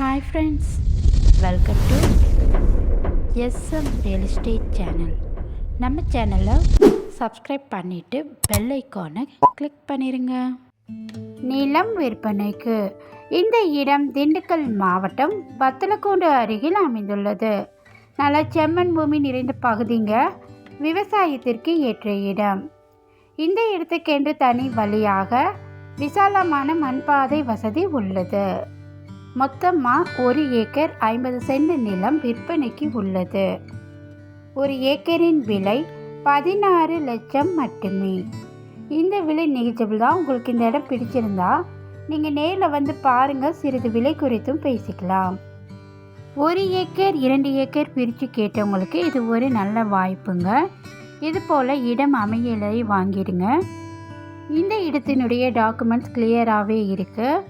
Hi friends welcome to SM real estate channel நம்ம சேனலை subscribe பண்ணிவிட்டு பெல் ஐக்கானை கிளிக் பண்ணிடுங்க நிலம் விற்பனைக்கு இந்த இடம் திண்டுக்கல் மாவட்டம் வத்தலக்கோண்டு அருகில் அமைந்துள்ளது. நல்ல செம்மண் பூமி நிறைந்த பகுதிங்க விவசாயத்திற்கு ஏற்ற இடம். இந்த இடத்துக்கென்று தனி வழியாக விசாலமான மண்பாதை வசதி உள்ளது. மொத்தமாக ஒரு ஏக்கர் ஐம்பது சென்ட் நிலம் விற்பனைக்கு உள்ளது. ஒரு ஏக்கரின் விலை பதினாறு லட்சம் மட்டுமே. இந்த விலை நிகழ்ச்சி தான். உங்களுக்கு இந்த இடம் பிடிச்சிருந்தா நீங்கள் நேரில் வந்து பாருங்கள் சிறிது விலை குறித்தும் பேசிக்கலாம். ஒரு ஏக்கர் இரண்டு ஏக்கர் பிரித்து கேட்டவங்களுக்கு இது ஒரு நல்ல வாய்ப்புங்க. இது போல் இடம் அமையலை வாங்கிடுங்க. இந்த இடத்தினுடைய டாக்குமெண்ட்ஸ் கிளியராகவே இருக்குது